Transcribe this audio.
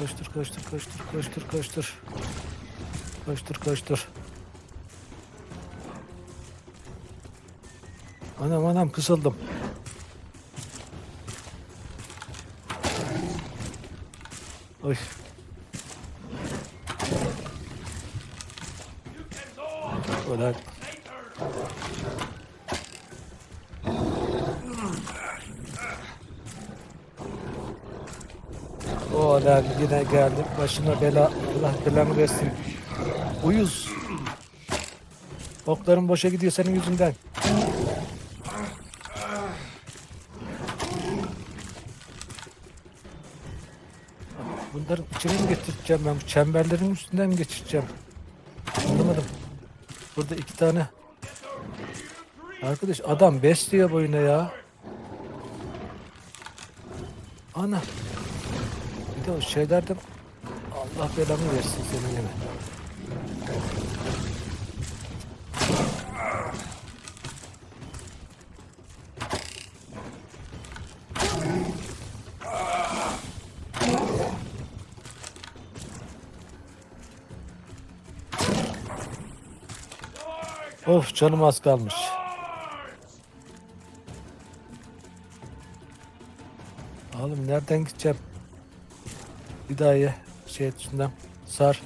Koştur koştur koştur koştur koştur. Koştur koştur. Anam anam kısıldım. Oy. Ulan. O lan yine geldik. Başına bela. Allah belanı versin. Uyuz. Okların boşa gidiyor senin yüzünden. Bunların içine mi getireceğim ben? Bu çemberlerin üstünden mi geçireceğim? Anlamadım. Burada iki tane. Arkadaş adam besliyor boyuna ya. Ana. Bir de o şeylerden Allah belanı versin senin yine. Of canım az kalmış. Oğlum nereden gideceğim? Bir daha ye. Şey üstünden sar.